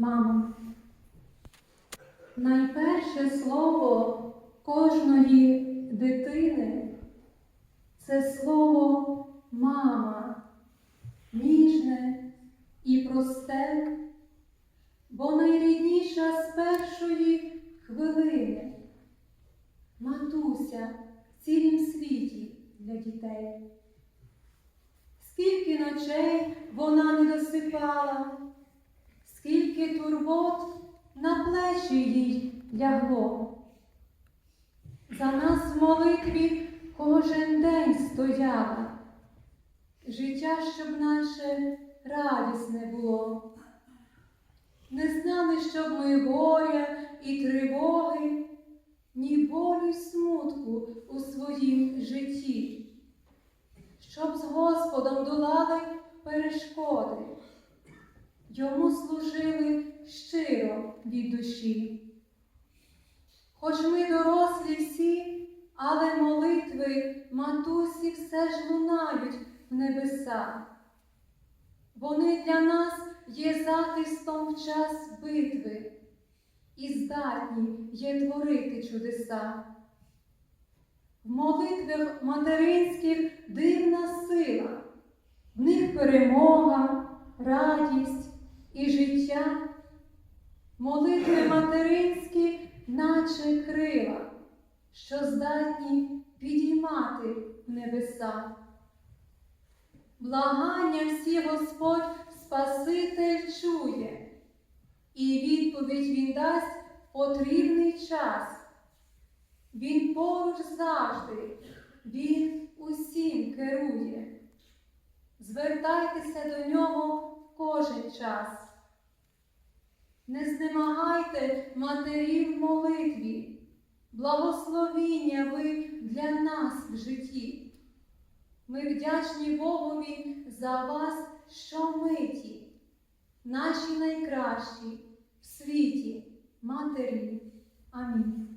Мама. Найперше слово кожної дитини це слово мама, ніжне і просте, бо найрідніша з першої хвилини. Матуся в цілім світі для дітей. Скільки ночей вона не досипала, скільки турбот на плечі їй лягло. За нас в молитві кожен день стояла, життя, щоб наше радісне було. Не знали, щоб ми горя і тривоги, ні болю й смутку у своїм житті, щоб з Господом долали перешкоди, йому служили щиро від душі. Хоч ми дорослі всі, але молитви матусі все ж лунають в небеса. Вони для нас є захистом в час битви і здатні є творити чудеса. В молитвах материнських дивна сила, в них перемога, радість і життя. Молитви материнські, наче крила, що здатні підіймати в небеса. Благання всі Господь Спаситель чує, і відповідь Він дасть потрібний час. Він поруч завжди, Він усім керує. Звертайтеся до нього час. Не знемагайте матерів молитві, благословіння ви для нас в житті. Ми вдячні Богові за вас щомиті, наші найкращі в світі матері. Амінь.